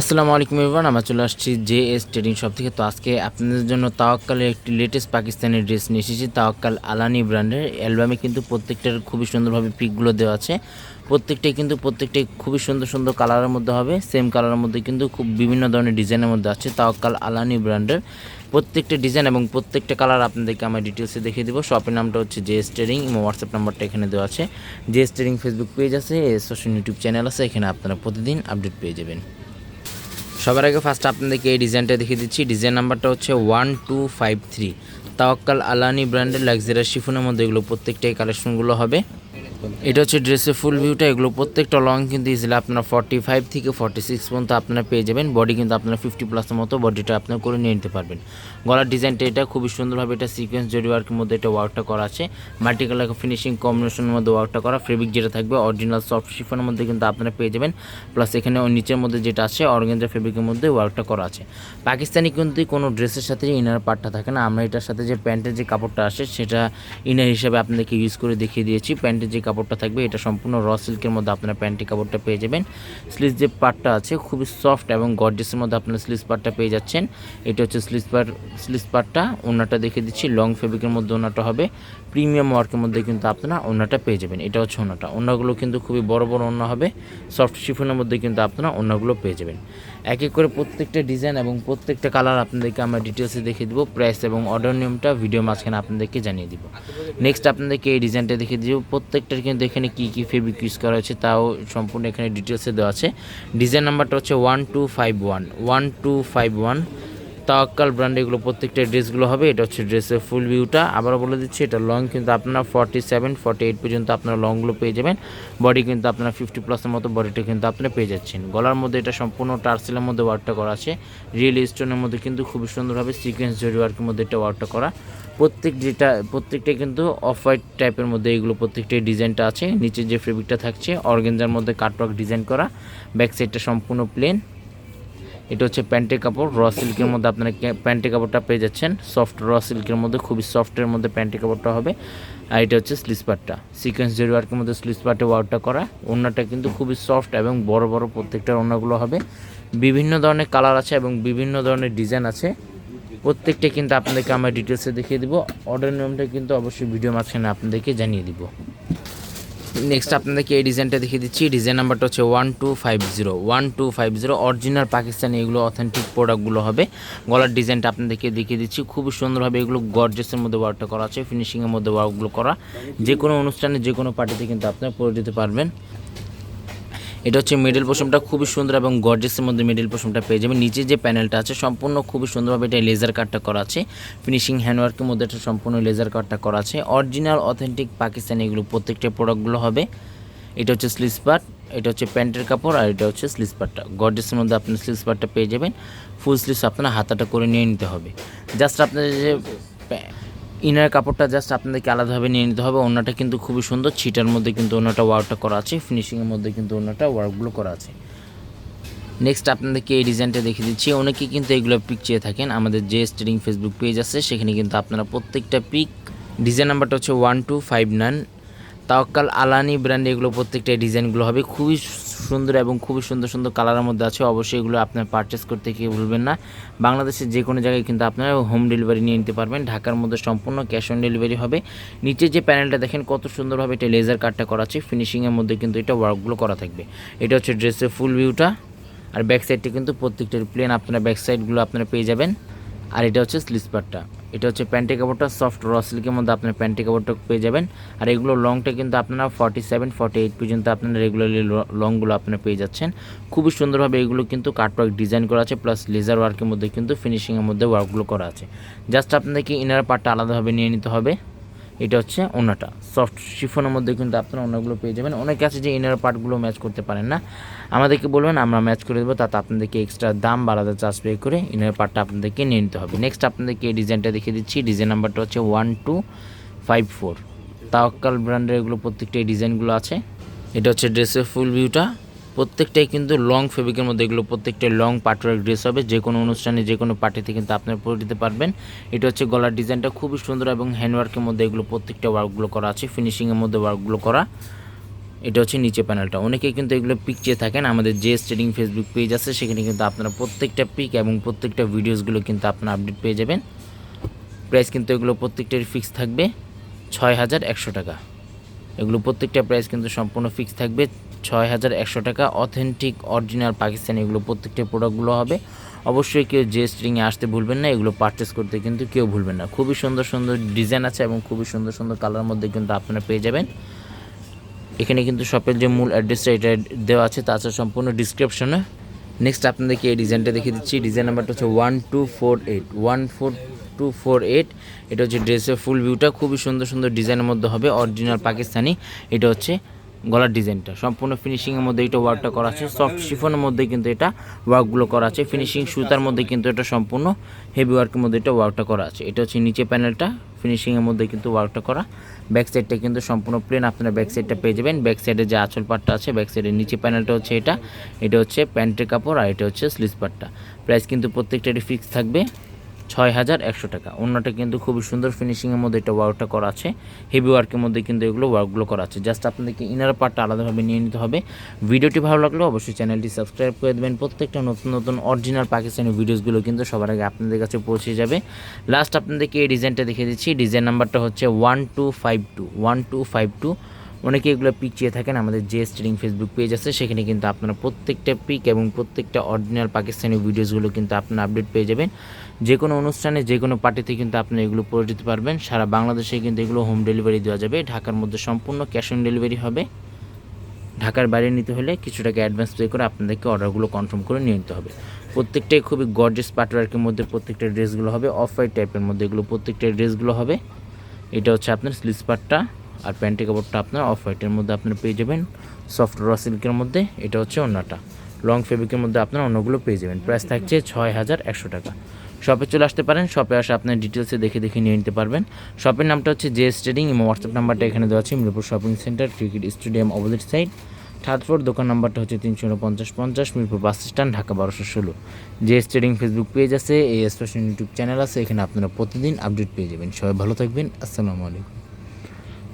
আসসালামু আলাইকুম ইরফান আমরা চলে আসছি জে এস ট্রেডিং শপ থেকে। তো আজকে আপনাদের জন্য তাওয়াক্কালের একটি লেটেস্ট পাকিস্তানি ড্রেস নিয়ে এসেছি, তাওয়াক্কাল আলানি ব্র্যান্ডের। অ্যালবামে কিন্তু প্রত্যেকটার খুবই সুন্দরভাবে পিকগুলো দেওয়া আছে। প্রত্যেকটাই কিন্তু প্রত্যেকটাই খুবই সুন্দর সুন্দর কালারের মধ্যে হবে সেম কালারের মধ্যে কিন্তু খুব বিভিন্ন ধরনের ডিজাইনের মধ্যে আছে তাওয়াক্কাল আলানি ব্র্যান্ডের। প্রত্যেকটা ডিজাইন এবং প্রত্যেকটা কালার আপনাদেরকে আমার ডিটেলসে দেখিয়ে দেবো। শপের নামটা হচ্ছে জে এস ট্রেডিং এবং হোয়াটসঅ্যাপ নাম্বারটা এখানে দেওয়া আছে। J S trading Facebook page আছে সোশ্যাল ইউটিউব চ্যানেল আছে, এখানে আপনারা প্রতিদিন আপডেট পেয়ে যাবেন। সবার আগে ফার্স্ট আপনাদেরকে এই ডিজাইনটা দেখিয়ে দিচ্ছি। ডিজাইন নাম্বারটা হচ্ছে one two five three Tawakkal Alani ব্র্যান্ডের লাক্সারিয়াস শিফনের মধ্যে এগুলো প্রত্যেকটাই কালেকশনগুলো হবে। এটা হচ্ছে ড্রেসের ফুল ভিউটা এগুলো প্রত্যেকটা লং কিন্তু ইজিলি আপনার ফর্টি ফাইভ থেকে ফর্টি সিক্স পর্যন্ত আপনারা পেয়ে যাবেন। বডি কিন্তু আপনারা ফিফটি প্লাসের মতো বডিটা আপনার করে নিয়ে নিতে পারবেন। গলার ডিজাইনটা এটা, খুবই সুন্দরভাবে এটা সিকোয়েন্স জরি ওয়ার্কের মধ্যে এটা ওয়ার্কটা করা আছে। মাল্টি কালার ফিনিশিং কম্বিনেশনের মধ্যে ওয়ার্কটা করা ফেব্রিক যেটা থাকবে অরিজিনাল সফট শিফনের মধ্যে কিন্তু আপনারা পেয়ে যাবেন। প্লাস এখানে নিচের মধ্যে যেটা আছে অর্গেঞ্জা ফেব্রিকের মধ্যে ওয়ার্কটা করা আছে। পাকিস্তানি কিন্তু কোনো ড্রেসের সাথে ইনার পার্টটা থাকে না। আমরা এটার সাথে যে প্যান্টের যে কাপড়টা আসে, সেটা ইনার হিসাবে আপনাদেরকে ইউজ করে দেখিয়ে দিয়েছি। প্যান্টের যে কাপড়টা থাকবে। এটা সম্পূর্ণ র সিল্কের মধ্যে আপনারা প্যান্টের কাপড়টা পেয়ে যাবেন। স্লিজ যে পার্টটা আছে খুবই সফট এবং গর্জেসের মধ্যে আপনারা স্লিজ পার্টটা পেয়ে যাচ্ছেন। এটা হচ্ছে স্লিজ পার্ট স্লিজ পার্টটা ওনাটা দেখে দিচ্ছি লং ফেব্রিকের মধ্যে ওনাটা হবে। প্রিমিয়াম ওয়ার্কের মধ্যে কিন্তু আপনারা ওনাটা পেয়ে যাবেন। এটা হচ্ছে ওনাটা ওনাগুলো কিন্তু খুবই বড় বড় ওনা হবে। সফট শিফনের মধ্যে কিন্তু আপনারা ওনাগুলো পেয়ে যাবেন। এক এক করে প্রত্যেকটা ডিজাইন এবং প্রত্যেকটা কালার আপনাদেরকে আমরা ডিটেলসে দেখিয়ে দিব প্রাইস এবং অর্ডার নিয়মটা ভিডিও মাঝখানে আপনাদেরকে জানিয়ে দিব। নেক্সট আপনাদেরকে এই ডিজাইনটা দেখিয়ে দিব, প্রত্যেকটার কিন্তু এখানে কী কী ফেব্রিক ইউজ করা হয়েছে তাও সম্পূর্ণ এখানে ডিটেলসে দেওয়া আছে। ডিজাইন নাম্বারটা হচ্ছে one two five one one two five one Tawakkal brand এগুলো প্রত্যেকটা ড্রেসগুলো হবে। এটা হচ্ছে ড্রেসের ফুল ভিউটা আবারও বলে দিচ্ছি, এটা লং কিন্তু আপনারা ফর্টি সেভেন ফর্টি এইট পর্যন্ত আপনারা লংগুলো পেয়ে যাবেন। বডি কিন্তু আপনারা ফিফটি প্লাসের মতো বডিটা কিন্তু আপনারা পেয়ে যাচ্ছেন। গলার মধ্যে এটা সম্পূর্ণ টার্সেলের মধ্যে ওয়ার্কটা করা আছে। রিয়েল স্টোনের মধ্যে কিন্তু খুবই সুন্দরভাবে সিকোয়েন্স জরি ওয়ার্কের মধ্যে এটা ওয়ার্কটা করা। প্রত্যেক যেটা, প্রত্যেকটাই কিন্তু অফ হোয়াইট টাইপের মধ্যে এগুলো, প্রত্যেকটাই ডিজাইনটা আছে। নিচে যে ফেব্রিকটা থাকছে অর্গেঞ্জার মধ্যে কাটওয়ার্ক ডিজাইন করা। ব্যাক সাইডটা সম্পূর্ণ প্লেন এটা হচ্ছে প্যান্টের কাপড় র সিল্কের মধ্যে আপনারা প্যান্টের কাপড়টা পেয়ে যাচ্ছেন। সফট র সিল্কের মধ্যে, খুবই সফটের মধ্যে প্যান্টের কাপড়টা হবে। আর এটা হচ্ছে স্লিসপারটা সিকোয়েন্স জেরি ওয়ার্কের মধ্যে স্লিসপার্টে ওয়ার্কটা করা। ওনাটা কিন্তু খুবই সফট এবং বড় বড় প্রত্যেকটার ওনাগুলো হবে। বিভিন্ন ধরনের কালার আছে এবং বিভিন্ন ধরনের ডিজাইন আছে। প্রত্যেকটা কিন্তু আপনাদেরকে আমরা ডিটেলসে দেখিয়ে দিব। অর্ডার নিয়মটা কিন্তু অবশ্যই ভিডিও মাঝখানে আপনাদেরকে জানিয়ে দিব। নেক্সট আপনাদেরকে এই ডিজাইনটা দেখিয়ে দিচ্ছি। ডিজাইন নাম্বারটা হচ্ছে one two five zero one two five zero original Pakistani এগুলো অথেন্টিক প্রোডাক্টগুলো হবে। গলার ডিজাইনটা আপনাদেরকে দেখিয়ে দিচ্ছি। খুব সুন্দরভাবে এগুলো গর্জেসের মধ্যে ওয়ার্কটা করা আছে। ফিনিশিংয়ের মধ্যে ওয়ার্কগুলো করা। যে কোনো অনুষ্ঠানে যে কোনো পার্টিতে কিন্তু আপনারা পরে দিতে পারবেন। এটা হচ্ছে মিডল পোশনটা খুবই সুন্দর এবং গর্জেসের মধ্যে মিডল পোশনটা পেয়ে যাবেন। নিচে যে প্যানেলটা আছে, সম্পূর্ণ খুবই সুন্দরভাবে এটা লেজার কাটটা করা আছে। ফিনিশিং হ্যান্ডওয়ার্কের মধ্যে এটা সম্পূর্ণ লেজার কাটটা করা আছে। অরিজিনাল অথেন্টিক পাকিস্তানি এগুলো প্রত্যেকটা প্রোডাক্টগুলো হবে। এটা হচ্ছে স্লিস পার্ট এটা হচ্ছে প্যান্টের কাপড় আর এটা হচ্ছে স্লিস পার্টটা গর্জেসের মধ্যে আপনি স্লিস পার্টটা পেয়ে যাবেন। ফুল স্লিভস আপনার হাতাটা করে নিয়ে নিতে হবে। জাস্ট আপনার যে ইনার কাপড়টা জাস্ট আপনাদেরকে আলাদাভাবে নিয়ে নিতে হবে। ওনাটা কিন্তু খুবই সুন্দর। ছিটার মধ্যে কিন্তু ওনাটা ওয়ার্কটা করা আছে। ফিনিশিংয়ের মধ্যে কিন্তু ওনাটা ওয়ার্কগুলো করা আছে। নেক্সট আপনাদেরকে এই ডিজাইনটা দেখিয়ে দিচ্ছি। অনেকেই কিন্তু এগুলো পিক চেয়ে থাকেন। আমাদের যে স্টেডিং ফেসবুক পেজ আছে, সেখানে কিন্তু আপনারা প্রত্যেকটা পিক ডিজাইন নাম্বারটা হচ্ছে one two five nine Tawakkal Alani brand এগুলো প্রত্যেকটা ডিজাইনগুলো হবে। খুবই সুন্দর এবং খুবই সুন্দর সুন্দর কালারের মধ্যে আছে। অবশ্যই এগুলো আপনার পারচেস করতে গিয়ে ভুলবেন না। বাংলাদেশের যে কোনো জায়গায় কিন্তু আপনারা হোম ডেলিভারি নিয়ে নিতে পারবেন। ঢাকার মধ্যে সম্পূর্ণ ক্যাশ অন ডেলিভারি হবে। নিচে যে প্যানেলটা দেখেন, কত সুন্দরভাবে এটা লেজার কাটটা করা আছে। ফিনিশিংয়ের মধ্যে কিন্তু এটা ওয়ার্কগুলো করা থাকবে। এটা হচ্ছে ড্রেসের ফুল ভিউটা আর ব্যাক সাইডটা কিন্তু প্রত্যেকটার প্লেন আপনারা ব্যাক সাইডগুলো আপনারা পেয়ে যাবেন। আর এটা হচ্ছে স্লিপারটা এটা হচ্ছে প্যান্টি কাপড়টা সফট র সিল্কের মধ্যে আপনার প্যান্টি কাপড়টা পেয়ে যাবেন। আর এগুলো লংটা কিন্তু আপনারা ফর্টি সেভেন ফর্টি এইট পর্যন্ত আপনারা রেগুলারলি লংগুলো আপনারা পেয়ে যাচ্ছেন। খুবই সুন্দরভাবে এগুলো কিন্তু কাটওয়ার্ক ডিজাইন করা আছে প্লাস লেজার ওয়ার্কের মধ্যে কিন্তু ফিনিশিংয়ের মধ্যে ওয়ার্কগুলো করা আছে। জাস্ট আপনাদেরকে ইনার পার্টটা আলাদাভাবে নিয়ে নিতে হবে। এটা হচ্ছে ওনাটা সফট শিফনের মধ্যে কিন্তু আপনারা ওনাগুলো পেয়ে যাবেন। অনেকে আছে যে ইনার পার্টগুলো ম্যাচ করতে পারেন না। আমাদেরকে বলবেন, আমরা ম্যাচ করে দেবো, তাতে আপনাদেরকে এক্সট্রা দাম বাড়াতে চার্জ পে করে ইনার পার্টটা আপনাদেরকে নিয়ে নিতে হবে। নেক্সট আপনাদেরকে এই ডিজাইনটা দেখিয়ে দিচ্ছি। ডিজাইন নাম্বারটা হচ্ছে one two five four Tawakkal ব্র্যান্ডের এগুলো প্রত্যেকটা এই ডিজাইনগুলো আছে। এটা হচ্ছে ড্রেসের ফুল ভিউটা প্রত্যেকটাই কিন্তু লং ফেব্রিকের মধ্যে এগুলো প্রত্যেকটা লং পাটওয়ার্ক ড্রেস হবে যে কোনো অনুষ্ঠানে যে কোনো পার্টিতে কিন্তু আপনারা পরে দিতে পারবেন। এটা হচ্ছে গলার ডিজাইনটা খুবই সুন্দর এবং হ্যান্ডওয়ার্কের মধ্যে এগুলো প্রত্যেকটা ওয়ার্কগুলো করা আছে ফিনিশিংয়ের মধ্যে ওয়ার্কগুলো করা। এটা হচ্ছে নিচে প্যানেলটা অনেকে কিন্তু এগুলো পিক চেয়ে থাকেন, আমাদের যে ট্রেডিং ফেসবুক পেজ আছে, সেখানে কিন্তু আপনারা প্রত্যেকটা পিক এবং প্রত্যেকটা ভিডিওসগুলো কিন্তু আপনারা আপডেট পেয়ে যাবেন। প্রাইস কিন্তু এগুলো প্রত্যেকটারই ফিক্স থাকবে ছয় হাজার একশো টাকা। এগুলো প্রত্যেকটা প্রাইস কিন্তু সম্পূর্ণ ফিক্স থাকবে। ছয় হাজার একশো টাকা অথেন্টিক, অরিজিনাল পাকিস্তানি এগুলো প্রত্যেকটা প্রোডাক্টগুলো হবে। অবশ্যই কেউ যে স্ট্রিংয়ে আসতে ভুলবেন না, এগুলো পারচেস করতে কিন্তু কেউ ভুলবেন না। খুবই সুন্দর সুন্দর ডিজাইন আছে এবং খুবই সুন্দর সুন্দর কালার মধ্যে কিন্তু আপনারা পেয়ে যাবেন। এখানে কিন্তু শপের যে মূল অ্যাড্রেসটা এটা দেওয়া আছে তাছাড়া সম্পূর্ণ ডিসক্রিপশনে নেক্সট আপনাদেরকে এই ডিজাইনটা দেখিয়ে দিচ্ছি। ডিজাইন নাম্বারটা হচ্ছে one two four eight one four two four eight এটা হচ্ছে ড্রেসের ফুল ভিউটা খুবই সুন্দর সুন্দর ডিজাইনের মধ্যে হবে। অরিজিনাল পাকিস্তানি। এটা হচ্ছে গলার ডিজাইনটা। সম্পূর্ণ ফিনিশিংয়ের মধ্যে এটা ওয়ার্কটা করা আছে। সফট শিফনের মধ্যে কিন্তু এটা ওয়ার্কগুলো করা আছে। ফিনিশিং সুতার মধ্যে কিন্তু এটা সম্পূর্ণ হেভি ওয়ার্কের মধ্যে এটা ওয়ার্কটা করা আছে। এটা হচ্ছে নিচে প্যানেলটা ফিনিশিংয়ের মধ্যে কিন্তু ওয়ার্কটা করা। ব্যাক সাইডটা কিন্তু সম্পূর্ণ প্লেন আপনারা ব্যাক সাইডটা পেয়ে যাবেন। ব্যাক সাইডে যে আঁচল পাটটা আছে ব্যাক সাইডের নিচে প্যানেলটা হচ্ছে এটা। এটা হচ্ছে প্যান্টের কাপড় আর এটা হচ্ছে স্লিজ পাটটা প্রাইস কিন্তু প্রত্যেকটা ফিক্স থাকবে। ছয় হাজার একশো টাকা। অন্যটা কিন্তু খুবই সুন্দর ফিনিশিংয়ের মধ্যে এটা ওয়ার্কটা করা আছে। হেভি ওয়ার্কের মধ্যে কিন্তু এগুলো ওয়ার্কগুলো করা আছে। জাস্ট আপনাদেরকে ইনার পার্টটা আলাদাভাবে নিয়ে নিতে হবে। ভিডিওটি ভালো লাগলে অবশ্যই চ্যানেলটি সাবস্ক্রাইব করে দেবেন। প্রত্যেকটা নতুন নতুন অরিজিনাল পাকিস্তানি ভিডিওসগুলো কিন্তু সবার আগে আপনাদের কাছে পৌঁছে যাবে। লাস্ট আপনাদেরকে এই ডিজাইনটা দেখিয়ে দিচ্ছি। ডিজাইন নাম্বারটা হচ্ছে one two five two one two five two অনেকে এগুলো পিক চেয়ে থাকেন। আমাদের যে স্ট্রিং ফেসবুক পেজ আছে। সেখানে কিন্তু আপনারা প্রত্যেকটা পিক এবং প্রত্যেকটা অরিজিনাল পাকিস্তানি ভিডিওসগুলো কিন্তু আপনারা আপডেট পেয়ে যাবেন। যে কোনো অনুষ্ঠানে, যে কোনো পার্টিতে কিন্তু আপনি এগুলো পরে দিতে পারবেন। সারা বাংলাদেশে কিন্তু এগুলো হোম ডেলিভারি দেওয়া যাবে। ঢাকার মধ্যে সম্পূর্ণ ক্যাশ অন ডেলিভারি হবে। ঢাকার বাইরে নিতে হলে কিছু টাকা অ্যাডভান্স পে করে আপনাদেরকে অর্ডারগুলো কনফার্ম করে নিয়ে নিতে হবে। প্রত্যেকটাই খুবই গর্জেস পাটওয়ার্কের মধ্যে প্রত্যেকটা ড্রেসগুলো হবে। অফ হোয়াইট টাইপের মধ্যে এগুলো প্রত্যেকটা ড্রেসগুলো হবে। এটা হচ্ছে আপনার স্লিজ পাটটা আর প্যান্টের কাপড়টা আপনার অফ হোয়াইটের মধ্যে আপনারা পেয়ে যাবেন। সফট র সিল্কের মধ্যে এটা হচ্ছে অন্যটা। লং ফেব্রিকের মধ্যে আপনার অন্যগুলো পেয়ে যাবেন। প্রাইস থাকছে ছয় হাজার একশো টাকা। শপে চলে আসতে পারেন শপে আসে আপনার ডিটেলসে দেখে দেখে নিয়ে নিতে পারবেন। শপের নামটা হচ্ছে জে স্টেডিং এবং হোয়াটসঅ্যাপ নাম্বারটা এখানে দেওয়া আছে, Mirpur shopping centre cricket stadium opposite side third floor দোকান নাম্বারটা হচ্ছে তিনশো উনপঞ্চাশ পঞ্চাশ, মিরপুর বাস স্ট্যান্ড, ঢাকা বারোশো ষোলো। জে স্টেডিং ফেসবুক পেজ আছে এই স্পেশাল ইউটিউব চ্যানেল আছে, এখানে আপনারা প্রতিদিন আপডেট পেয়ে যাবেন। সবাই ভালো থাকবেন, আসসালামু আলাইকুম।